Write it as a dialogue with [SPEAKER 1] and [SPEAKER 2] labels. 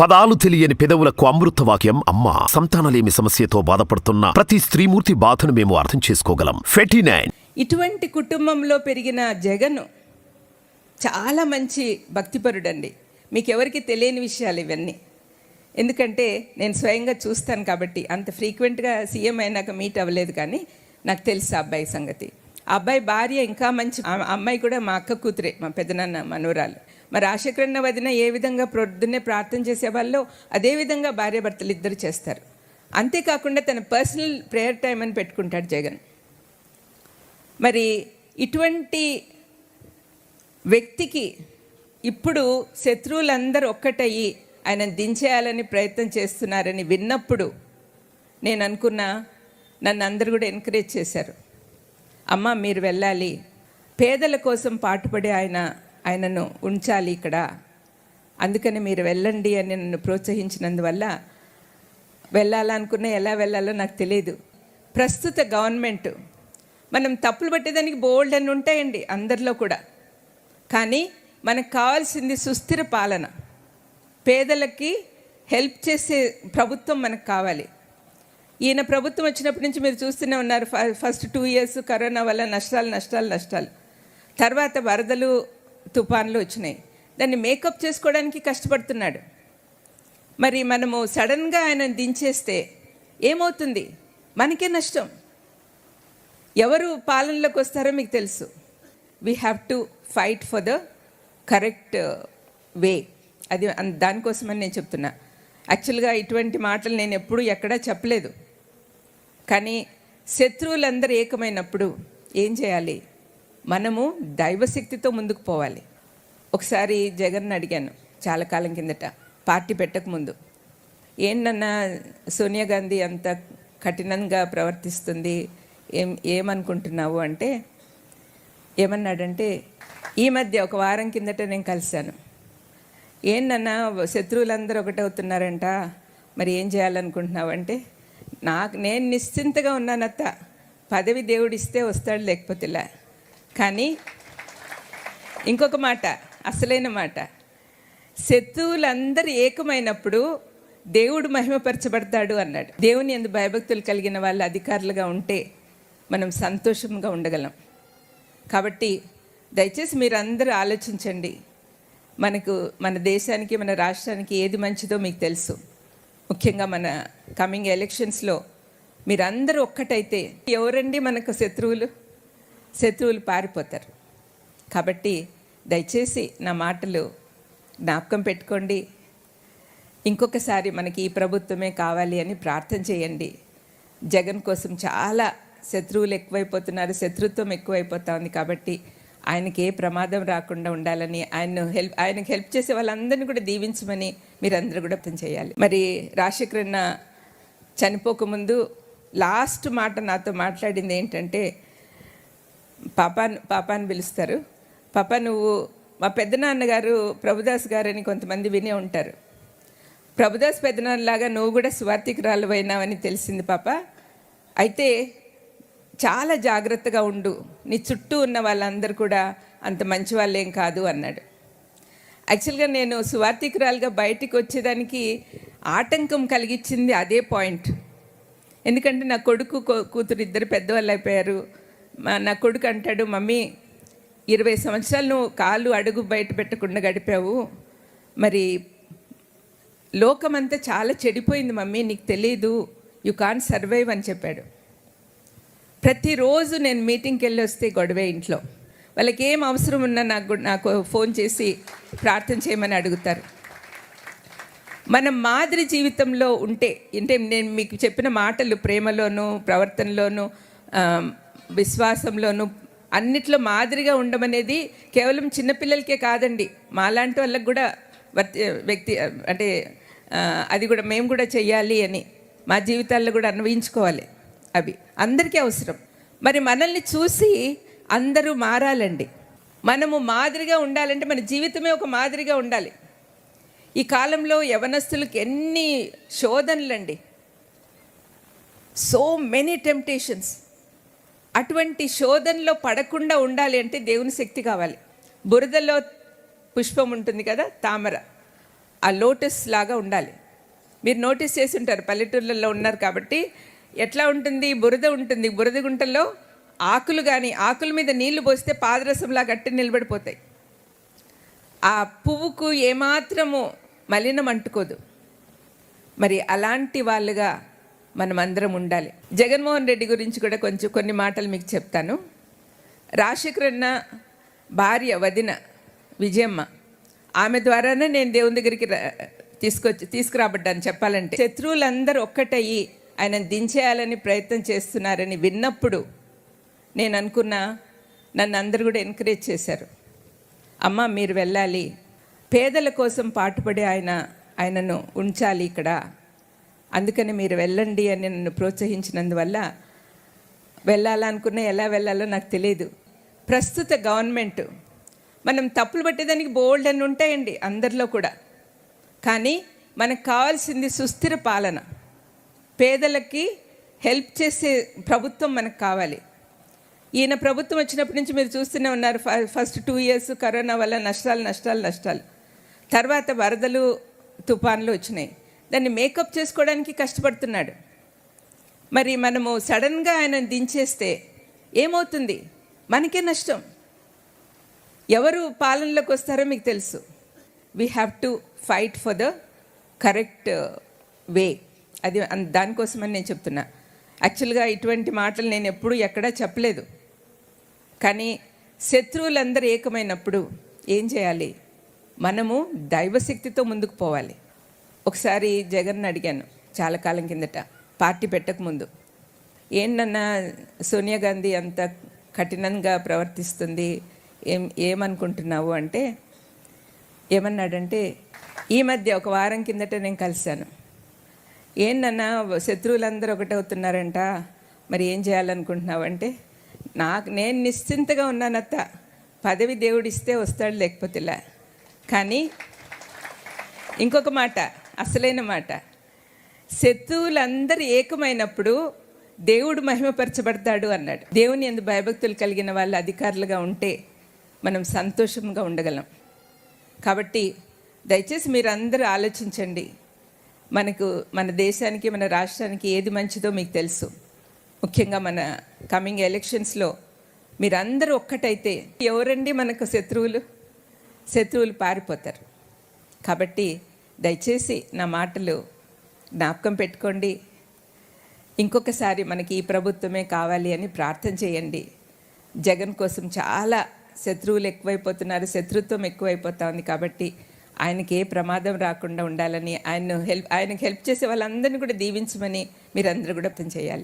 [SPEAKER 1] పదాలు తెలియని పెదవులకు అమృత వాక్యం అమ్మ. సంతానలేమి సమస్యతో బాధపడుతున్న ప్రతి స్త్రీమూర్తి బాధను మేము అర్థం చేసుకోగలం. ఫెటీ నైన్
[SPEAKER 2] ఇటువంటి కుటుంబంలో పెరిగిన జగన్ చాలా మంచి భక్తిపరుడండి. మీకు ఎవరికి తెలియని విషయాలు ఇవన్నీ. ఎందుకంటే నేను స్వయంగా చూస్తాను కాబట్టి అంత ఫ్రీక్వెంట్గా సీఎం అయినాక మీట్ అవ్వలేదు కానీ నాకు తెలుసు అబ్బాయి సంగతి. ఆ అబ్బాయి భార్య ఇంకా మంచి అమ్మాయి కూడా మా అక్క కూతురే మా పెద్దనాన్న మనవరాలు. మరి ఆశకరణ వదిన ఏ విధంగా ప్రొద్దున్నే ప్రార్థన చేసేవాళ్ళో అదే విధంగా భార్య ఇద్దరు చేస్తారు. అంతేకాకుండా తన పర్సనల్ ప్రేయర్ టైం అని పెట్టుకుంటాడు జగన్. మరి ఇటువంటి వ్యక్తికి ఇప్పుడు శత్రువులందరూ ఒక్కటయ్యి ఆయన దించేయాలని ప్రయత్నం చేస్తున్నారని విన్నప్పుడు నేను అనుకున్నా నన్ను అందరు కూడా ఎంకరేజ్ చేశారు. అమ్మ మీరు వెళ్ళాలి. పేదల కోసం పాటుపడే ఆయన ఆయనను ఉంచాలి ఇక్కడ. అందుకని మీరు వెళ్ళండి అని నన్ను ప్రోత్సహించినందువల్ల వెళ్ళాలనుకున్నా ఎలా వెళ్ళాలో నాకు తెలియదు. ప్రస్తుత గవర్నమెంట్ మనం తప్పులు పట్టేదానికి బోల్డ్ అని ఉంటాయండి అందరిలో కూడా. కానీ మనకు కావాల్సింది సుస్థిర పాలన. పేదలకి హెల్ప్ చేసే ప్రభుత్వం మనకు కావాలి. ఈయన ప్రభుత్వం వచ్చినప్పటి నుంచి మీరు చూస్తూనే ఉన్నారు ఫ- ఫస్ట్ టూ ఇయర్స్ కరోనా వల్ల నష్టాలు నష్టాలు నష్టాలు. తర్వాత వరదలు తుఫాన్లు వచ్చినాయి. దాన్ని మేకప్ చేసుకోవడానికి కష్టపడుతున్నాడు. మరి మనము సడన్గా ఆయన దించేస్తే ఏమవుతుంది? మనకే నష్టం. ఎవరు పాలనలోకి వస్తారో మీకు తెలుసు. We have to fight for the correct way అది దానికోసమని నేను చెప్తున్నా. యాక్చువల్గా ఇటువంటి మాటలు నేను ఎప్పుడూ ఎక్కడా చెప్పలేదు. కానీ శత్రువులందరూ ఏకమైనప్పుడు ఏం చేయాలి? మనము దైవశక్తితో ముందుకు పోవాలి. ఒకసారి జగన్ అడిగాను చాలా కాలం కిందట పార్టీ పెట్టకముందు ఏంటన్నా సోనియా గాంధీ అంత కఠినంగా ప్రవర్తిస్తుంది ఏం ఏమనుకుంటున్నావు? అంటే ఏమన్నాడంటే ఈ మధ్య ఒక వారం కిందట నేను కలిశాను. ఏంటన్నా శత్రువులందరూ ఒకటవుతున్నారంట మరి ఏం చేయాలనుకుంటున్నావు? అంటే నాకు నేను నిశ్చింతగా ఉన్నానత్త. పదవి దేవుడిస్తే వస్తాడు లేకపోతేలా. కానీ ఇంకొక మాట అసలైన మాట. శత్రువులందరూ ఏకమైనప్పుడు దేవుడు మహిమపరచబడతాడు అన్నాడు. దేవుని ఎందు భయభక్తులు కలిగిన వాళ్ళు అధికారులుగా ఉంటే మనం సంతోషంగా ఉండగలం. కాబట్టి దయచేసి మీరందరూ ఆలోచించండి. మనకు మన దేశానికి మన రాష్ట్రానికి ఏది మంచిదో మీకు తెలుసు. ముఖ్యంగా మన కమింగ్ ఎలక్షన్స్లో మీరందరూ ఒక్కటైతే ఎవరండి మనకు శత్రువులు? శత్రువులు పారిపోతారు. కాబట్టి దయచేసి నా మాటలు జ్ఞాపకం పెట్టుకోండి. ఇంకొకసారి మనకి ఈ ప్రభుత్వమే కావాలి అని ప్రార్థన చేయండి. జగన్ కోసం చాలా శత్రువులు ఎక్కువైపోతున్నారు శత్రుత్వం ఎక్కువైపోతా ఉంది కాబట్టి ఆయనకి ఏ ప్రమాదం రాకుండా ఉండాలని ఆయన హెల్ప్ ఆయనకు హెల్ప్ చేసే వాళ్ళందరినీ కూడా దీవించమని మీరందరూ కూడా అర్థం చేయాలి. మరి రాజశేఖరన్న చనిపోకముందు లాస్ట్ మాట నాతో మాట్లాడింది ఏంటంటే పాపాన్ పాపాన్ని పిలుస్తారు. పాప నువ్వు మా పెద్దనాన్నగారు ప్రభుదాస్ గారని కొంతమంది వినే ఉంటారు. ప్రభుదాస్ పెద్దనాన్నలాగా నువ్వు కూడా స్వార్థికురాలు అయినావని తెలిసింది పాప. అయితే చాలా జాగ్రత్తగా ఉండు. నీ చుట్టూ ఉన్న వాళ్ళందరూ కూడా అంత మంచి వాళ్ళేం కాదు అన్నాడు. యాక్చువల్గా నేను స్వార్థికురాలుగా బయటికి వచ్చేదానికి ఆటంకం కలిగించింది అదే పాయింట్. ఎందుకంటే నా కొడుకు కూతురు ఇద్దరు పెద్దవాళ్ళు అయిపోయారు. మా నా కొడుకు అంటాడు మమ్మీ ఇరవై సంవత్సరాలు నువ్వు కాలు అడుగు బయట పెట్టకుండా గడిపావు. మరి లోకం అంతా చాలా చెడిపోయింది మమ్మీ నీకు తెలియదు యు కాన్ సర్వైవ్ అని చెప్పాడు. ప్రతిరోజు నేను మీటింగ్కి వెళ్ళి వస్తే గొడవే ఇంట్లో. వాళ్ళకి ఏం అవసరం ఉన్నా నాకు నాకు ఫోన్ చేసి ప్రార్థన చేయమని అడుగుతారు. మనం మాదిరి జీవితంలో ఉంటే అంటే నేను మీకు చెప్పిన మాటలు ప్రేమలోను ప్రవర్తనలోను విశ్వాసంలోను అన్నిట్లో మాదిరిగా ఉండమనేది కేవలం చిన్నపిల్లలకే కాదండి. మాలాంటి వాళ్ళకి కూడా వర్తి వ్యక్తి అంటే అది కూడా మేము కూడా చెయ్యాలి అని మా జీవితాల్లో కూడా అన్వయించుకోవాలి అవి. అందరికీ అవసరం. మరి మనల్ని చూసి అందరూ మారాలండి. మనము మాదిరిగా ఉండాలంటే మన జీవితమే ఒక మాదిరిగా ఉండాలి. ఈ కాలంలో యవనస్తులకు ఎన్ని శోధనలండి. So many temptations. అటువంటి శోధనలో పడకుండా ఉండాలి అంటే దేవుని శక్తి కావాలి. బురదలో పుష్పం ఉంటుంది కదా తామర. ఆ లోటస్ లాగా ఉండాలి. మీరు నోటీస్ చేసి ఉంటారు పల్లెటూర్లలో ఉన్నారు కాబట్టి ఎట్లా ఉంటుంది? బురద ఉంటుంది. బురద గుంటల్లో ఆకులు కానీ ఆకుల మీద నీళ్ళు పోస్తే పాదరసంలా గట్టి నిలబడిపోతాయి. ఆ పువ్వుకు ఏమాత్రము మలినం అంటుకోదు. మరి అలాంటి వాళ్ళుగా మనం అందరం ఉండాలి. జగన్మోహన్ రెడ్డి గురించి కూడా కొంచెం కొన్ని మాటలు మీకు చెప్తాను. రాజశేఖరన్న భార్య వదిన విజయమ్మ ఆమె ద్వారానే నేను దేవుని దగ్గరికి రా- తీసుకొచ్చి తీసుకురాబడ్డాను చెప్పాలంటే. శత్రువులందరూ ఒక్కటయ్యి ఆయన దించేయాలని ప్రయత్నం చేస్తున్నారని విన్నప్పుడు నేను అనుకున్నా నన్ను అందరు కూడా ఎంకరేజ్ చేశారు. అమ్మ మీరు వెళ్ళాలి. పేదల కోసం పాటుపడే ఆయన ఆయనను ఉంచాలి ఇక్కడ. అందుకని మీరు వెళ్ళండి అని నన్ను ప్రోత్సహించినందువల్ల వెళ్ళాలనుకున్న ఎలా వెళ్ళాలో నాకు తెలియదు. ప్రస్తుత గవర్నమెంట్ మనం తప్పులు పట్టేదానికి బోల్డ్ అని ఉంటాయండి అందరిలో కూడా. కానీ మనకు కావాల్సింది సుస్థిర పాలన. పేదలకి హెల్ప్ చేసే ప్రభుత్వం మనకు కావాలి. ఈయన ప్రభుత్వం వచ్చినప్పటి నుంచి మీరు చూస్తూనే ఉన్నారు ఫ- ఫస్ట్ టూ ఇయర్స్ కరోనా వల్ల నష్టాలు నష్టాలు నష్టాలు. తర్వాత వరదలు తుఫాన్లు వచ్చినాయి. దాన్ని మేకప్ చేసుకోవడానికి కష్టపడుతున్నాడు. మరి మనము సడన్గా ఆయన దించేస్తే ఏమవుతుంది? మనకే నష్టం. ఎవరు పాలనలోకి వస్తారో మీకు తెలుసు. We have to fight for the correct way అది దానికోసమని నేను చెప్తున్నా. యాక్చువల్గా ఇటువంటి మాటలు నేను ఎప్పుడూ ఎక్కడా చెప్పలేదు. కానీ శత్రువులందరూ ఏకమైనప్పుడు ఏం చేయాలి? మనము దైవశక్తితో ముందుకు పోవాలి. ఒకసారి జగన్ అడిగాను చాలా కాలం కిందట పార్టీ పెట్టకముందు ఏంటన్నా సోనియా గాంధీ అంత కఠినంగా ప్రవర్తిస్తుంది ఏం ఏమనుకుంటున్నావు? అంటే ఏమన్నాడంటే ఈ మధ్య ఒక వారం కిందట నేను కలిశాను. ఏంటన్నా శత్రువులందరూ ఒకటవుతున్నారంట మరి ఏం చేయాలనుకుంటున్నావు? అంటే నాకు నేను నిశ్చింతగా ఉన్నానత్త పదవి దేవుడిస్తే వస్తాడు లేకపోతేలా. కానీ ఇంకొక మాట అసలైన మాట శత్రువులందరూ ఏకమైనప్పుడు దేవుడు మహిమపరచబడతాడు అన్నాడు. దేవుని ఎందు భయభక్తులు కలిగిన వాళ్ళు అధికారులుగా ఉంటే మనం సంతోషంగా ఉండగలం. కాబట్టి దయచేసి మీరందరూ ఆలోచించండి. మనకు మన దేశానికి మన రాష్ట్రానికి ఏది మంచిదో మీకు తెలుసు. ముఖ్యంగా మన కమింగ్ ఎలక్షన్స్లో మీరందరూ ఒక్కటైతే ఎవరండి మనకు శత్రువులు? శత్రువులు పారిపోతారు. కాబట్టి దయచేసి నా మాటలు జ్ఞాపకం పెట్టుకోండి. ఇంకొకసారి మనకి ఈ ప్రభుత్వమే కావాలి అని ప్రార్థన చేయండి. జగన్ కోసం చాలా శత్రువులు ఎక్కువైపోతున్నారు శత్రుత్వం ఎక్కువైపోతా ఉంది కాబట్టి ఆయనకి ఏ ప్రమాదం రాకుండా ఉండాలని ఆయన హెల్ప్ ఆయనకు హెల్ప్ చేసే వాళ్ళందరినీ కూడా దీవించమని మీరందరూ కూడా అర్థం చేయాలి.